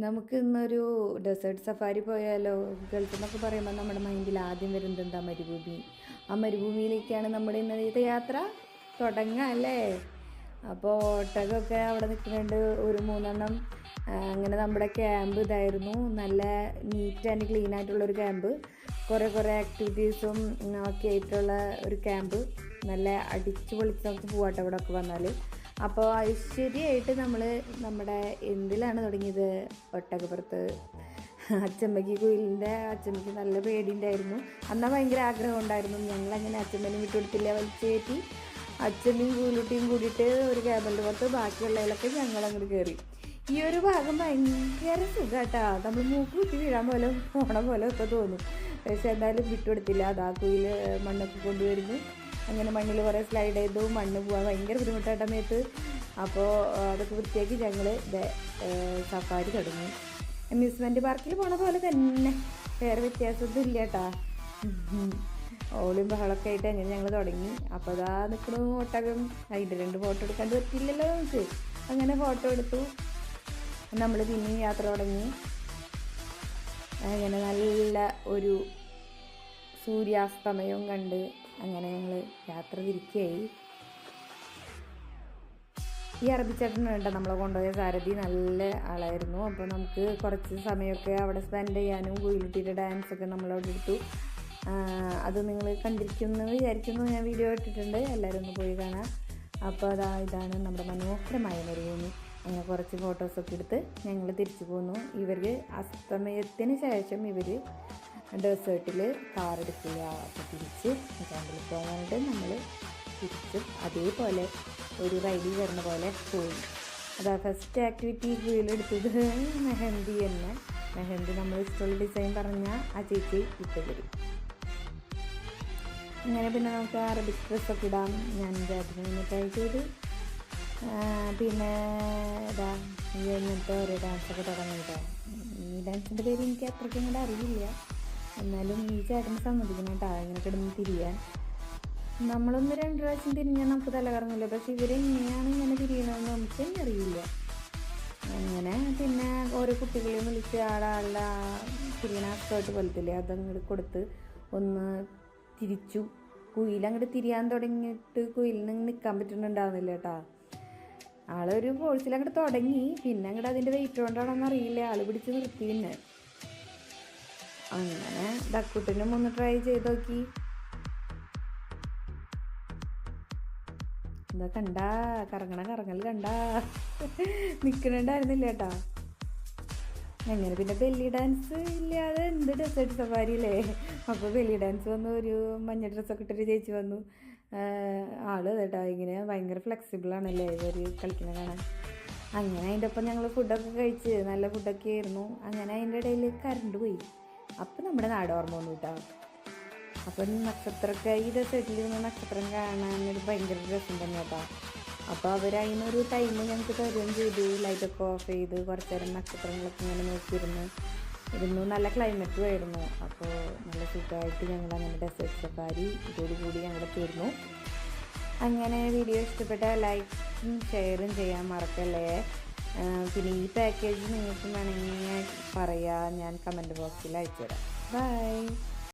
നമുക്ക് ഇന്നൊരു desert safari പോയാലോ ഗൾഫ് എന്നൊക്കെ പറയുമ്പോൾ നമ്മുടെ മൈൻഡിൽ ആദ്യം വരുന്നത് എന്താ മരുഭൂമി? ആ മരുഭൂമിയിലേക്കാണ് നമ്മുടെ ഇന്നത്തെ യാത്ര തുടങ്ങുക അല്ലേ? അപ്പോൾ ഒട്ടകമൊക്കെ അവിടെ നിൽക്കുന്നുണ്ട് ഒരു മൂന്നെണ്ണം. അങ്ങനെ നമ്മുടെ ക്യാമ്പ് ഇതായിരുന്നു. നല്ല നീറ്റ് ആൻഡ് ക്ലീൻ ആയിട്ടുള്ള ഒരു ക്യാമ്പ് കുറേ കുറേ ആക്ടിവിറ്റീസും ഒക്കെ ആയിട്ടുള്ള ഒരു ക്യാമ്പ് നല്ല അടിച്ചു പൊളിച്ച് നമുക്ക് പോവാട്ടോ അവിടെ ഒക്കെ വന്നാൽ അപ്പോൾ ഐശ്വര്യമായിട്ട് നമ്മൾ നമ്മുടെ എന്തിലാണ് തുടങ്ങിയത്? ഒട്ടകപ്പുറത്ത്. അച്ചമ്മയ്ക്ക് കുയിലിന്റെ അച്ചമ്മയ്ക്ക് നല്ല പേടിയുണ്ടായിരുന്നു. അന്നാ ഭയങ്കര ആഗ്രഹം ഉണ്ടായിരുന്നു. ഞങ്ങളങ്ങനെ അച്ചമ്മനെ വിട്ടുകൊടുത്തില്ല വലിച്ചേറ്റി അച്ഛനും കുയിലുട്ടിയും കൂടിയിട്ട് ഒരു ക്യാബിന്റെ പുറത്ത് ബാക്കിയുള്ളതിലൊക്കെ ഞങ്ങൾ കയറി ഈ ഒരു ഭാഗം ഭയങ്കര സുഖമായിട്ടാ നമ്മൾ മൂക്ക് കുത്തി വീഴാൻ പോലെ പോണ പോലെ ഒക്കെ തോന്നും. പക്ഷെ എന്തായാലും വിട്ടുകൊടുത്തില്ല അതാ കുയിൽ മണ്ണൊക്കെ കൊണ്ടുവരുന്നു. അങ്ങനെ മണ്ണിൽ കുറേ സ്ലൈഡ് ചെയ്തു മണ്ണ് പോകാൻ ഭയങ്കര ബുദ്ധിമുട്ടായിട്ട സമയത്ത് അപ്പോൾ അതൊക്കെ വൃത്തിയാക്കി ഞങ്ങൾ സഫാരി തുടങ്ങി. അമ്യൂസ്മെന്റ് പാർക്കിൽ പോണ പോലെ തന്നെ. വേറെ വ്യത്യാസമൊന്നും ഇല്ല കേട്ടാ ഓളിയും ബഹളമൊക്കെ ആയിട്ട് അങ്ങനെ ഞങ്ങൾ തുടങ്ങി. അപ്പോൾ അതാ നിൽക്കണു ഒട്ടകം. അതിന്റെ രണ്ട് ഫോട്ടോ എടുക്കാൻ പറ്റില്ലല്ലോ നമുക്ക്. അങ്ങനെ ഫോട്ടോ എടുത്തു. നമ്മൾ പിന്നെയും യാത്ര തുടങ്ങി. അങ്ങനെ നല്ല ഒരു സൂര്യാസ്തമയവും കണ്ട് അങ്ങനെ ഞങ്ങൾ യാത്ര തിരിക്കുകയായി ഈ അറബിച്ചേട്ടനുണ്ട് നമ്മളെ കൊണ്ടുപോയ സാരഥി നല്ല ആളായിരുന്നു. അപ്പോൾ നമുക്ക് കുറച്ച് സമയമൊക്കെ അവിടെ സ്പെൻഡ് ചെയ്യാനും കുയിലുട്ടിയുടെ ഡാൻസൊക്കെ നമ്മളവിടെ എടുത്തു. അത് നിങ്ങൾ കണ്ടിരിക്കുമെന്ന് വിചാരിക്കുന്നു. ഞാൻ വീഡിയോ ഇട്ടിട്ടുണ്ട്. എല്ലാവരും ഒന്ന് പോയി കാണാം. അപ്പോൾ അതാ ഇതാണ് നമ്മുടെ മനോഹരമായ മരുഭൂമി. അങ്ങനെ കുറച്ച് ഫോട്ടോസൊക്കെ എടുത്ത് ഞങ്ങൾ തിരിച്ചു പോന്നു. ഇവർ അസ്തമയത്തിന് ശേഷം ഇവർ ഡെസേർട്ടിൽ കാർ എടുക്കുക അപ്പോൾ തിരിച്ച് ക്യാമ്പിൽ പോകാനായിട്ട് നമ്മൾ തിരിച്ച് അതേപോലെ ഒരു റൈഡിൽ വരുന്ന പോലെ പോയി. അതാ ഫസ്റ്റ് ആക്ടിവിറ്റി വീലെടുത്തത് മെഹന്തി തന്നെ. മെഹന്തി നമ്മൾ ഇഷ്ടമുള്ള ഡിസൈൻ പറഞ്ഞാൽ ആ ചേച്ചി ഇട്ട് തരും. അങ്ങനെ പിന്നെ നമുക്ക് അറബിക് ഡ്രസ്സൊക്കെ ഇടാം. ഞാൻ ചേട്ടന് ട്രൈ ചെയ്തു പിന്നെ ഇതാ ഇങ്ങനത്തെ ഓരോ ഡാൻസൊക്കെ തുടങ്ങിയിട്ടോ ഈ ഡാൻസിന്റെ പേര് എനിക്ക് അത്രയ്ക്കും കൂടെ അറിയില്ല. എന്നാലും ഈ ചേട്ടന് സമ്മതിക്കണം കേട്ടോ. ഇങ്ങനെ കിടന്ന് തിരിയാൻ. നമ്മളൊന്ന് രണ്ട് പ്രാവശ്യം തിരിഞ്ഞാൽ നമുക്ക് തല കറങ്ങില്ല പക്ഷെ ഇവരെങ്ങനെയാണ് ഇങ്ങനെ തിരിയണമെന്ന് നമുക്ക് തന്നെ അറിയില്ല. അങ്ങനെ പിന്നെ ഓരോ കുട്ടികളെയും വിളിച്ച് ആളാളുടെ തിരിയണ സ്കേർട്ട് പോലത്തില്ലേ അതങ്ങോട്ട് കൊടുത്ത് ഒന്ന് തിരിച്ചു. കുയിലങ്ങോട്ട് തിരിയാൻ തുടങ്ങിയിട്ട് കുയിലിന് നിൽക്കാൻ പറ്റുന്നുണ്ടാവുന്നില്ല കേട്ടോ. ആളൊരു ഫോഴ്സിൽ അങ്ങോട്ട് തുടങ്ങി. പിന്നെ അങ്ങോട്ട് അതിന്റെ വെയിറ്റ് കൊണ്ടാണെന്ന് അറിയില്ല. ആൾ പിടിച്ച് നിർത്തി പിന്നെ. അങ്ങനെ. ഡക്കുട്ടിനും ഒന്ന് ട്രൈ ചെയ്ത് നോക്കി. എന്താ കണ്ടാ കറങ്ങണ കറങ്ങൽ കണ്ടാ. നിൽക്കണുണ്ടായിരുന്നില്ല കേട്ടാ. അങ്ങനെ പിന്നെ ബെല്ലി ഡാൻസ് ഇല്ലാതെ എന്ത് ഡെസേർട്ട് സഫാരി അല്ലേ അപ്പോൾ ബെല്ലി ഡാൻസ് വന്നു ഒരു മഞ്ഞ ഡ്രസ്സൊക്കെ ഇട്ടൊരു ചേച്ചി വന്നു. ആൾ കേട്ടോ ഇങ്ങനെ ഭയങ്കര ഫ്ലെക്സിബിൾ ആണല്ലേ ഇവർ കളിക്കുന്ന കാണാൻ. അങ്ങനെ അതിന്റെ ഒപ്പം ഞങ്ങൾ ഫുഡൊക്കെ കഴിച്ച് നല്ല ഫുഡൊക്കെ ആയിരുന്നു. അങ്ങനെ അതിന്റെ ഇടയിൽ കറണ്ട് പോയി. അപ്പം നമ്മുടെ നാട് ഓർമ്മ വന്നു കേട്ടോ അപ്പം നക്ഷത്രമൊക്കെ ഈ ഡെസേർട്ടിൽ നിന്ന് നക്ഷത്രം കാണാനൊരു ഭയങ്കര രസം തന്നെ കേട്ടോ. അപ്പോൾ അവർ അതിനൊരു ടൈം ഞങ്ങൾക്ക് തരുകയും ചെയ്തു. ലൈറ്റൊക്കെ ഓഫ് ചെയ്ത് കുറച്ച് നേരം നക്ഷത്രങ്ങളൊക്കെ ഇങ്ങനെ നോക്കിയിരുന്നു. ഇരുന്നു. നല്ല ക്ലൈമറ്റും ആയിരുന്നു. അപ്പോൾ നല്ല സുഖമായിട്ട് ഞങ്ങൾ അങ്ങനെ ഡെസേർട്ട് സഫാരി ഇതോടുകൂടി ഞങ്ങൾ തീർന്നു. അങ്ങനെ വീഡിയോ ഇഷ്ടപ്പെട്ട ലൈക്കും ഷെയറും ചെയ്യാൻ മറക്കല്ലേ? പിന്നെ ഈ പാക്കേജ് നിങ്ങൾക്ക് വേണമെങ്കിൽ പറയാം ഞാൻ കമന്റ് ബോക്സിൽ അയച്ചുതരാം. ബൈ